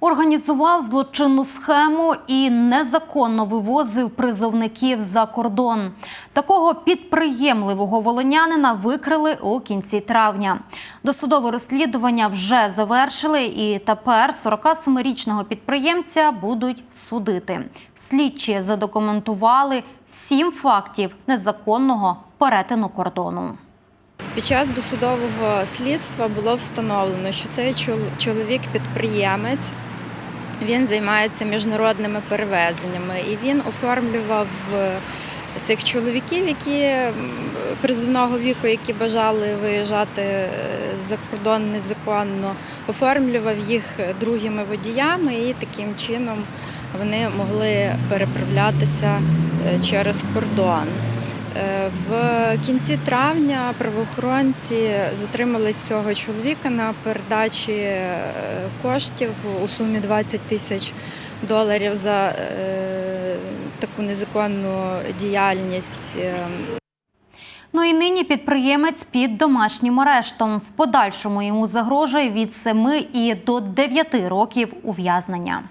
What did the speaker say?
Організував злочинну схему і незаконно вивозив призовників за кордон. Такого підприємливого волонянина викрили у кінці травня. Досудове розслідування вже завершили, і тепер 47-річного підприємця будуть судити. Слідчі задокументували сім фактів незаконного перетину кордону. Під час досудового слідства було встановлено, що цей чол- чоловік-підприємець він займається міжнародними перевезеннями і він оформлював е, цих чоловіків, які призовного віку, які бажали виїжджати е, за кордон незаконно, оформлював їх другими водіями, і таким чином вони могли переправлятися е, через кордон. Е, В кінці травня правоохоронці затримали цього чоловіка на передачі е, коштів у сумі 20 тисяч доларів за е, таку незаконну діяльність. Ну і нині підприємець під домашнім арештом. В подальшому йому загрожує від 7 і до 9 років ув'язнення.